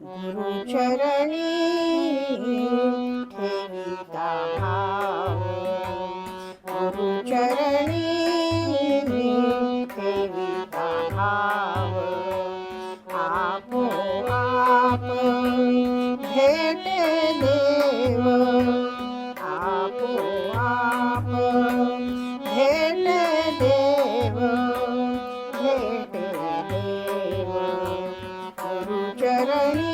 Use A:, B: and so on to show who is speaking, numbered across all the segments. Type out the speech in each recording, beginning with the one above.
A: গুরু চরণে ঠেলিতা ভাব গুরু চরণে ঠেলিতা ভাব আপো আপ ভেট দেব আপো আপ ভেট দেব गुरुचरणी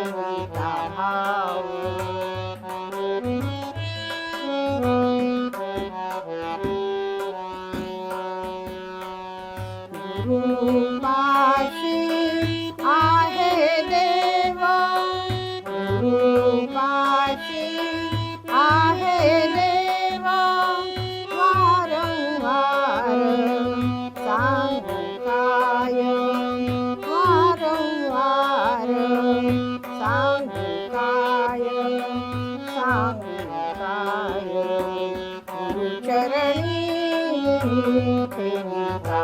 A: ठेविता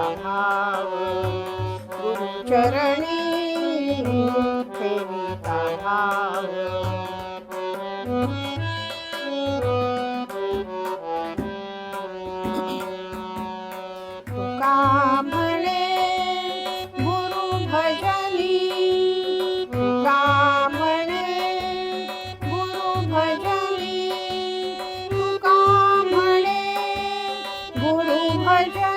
A: Bye.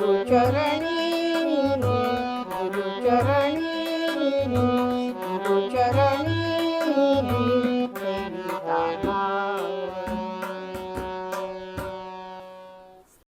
A: Köreni, köreni, köreni.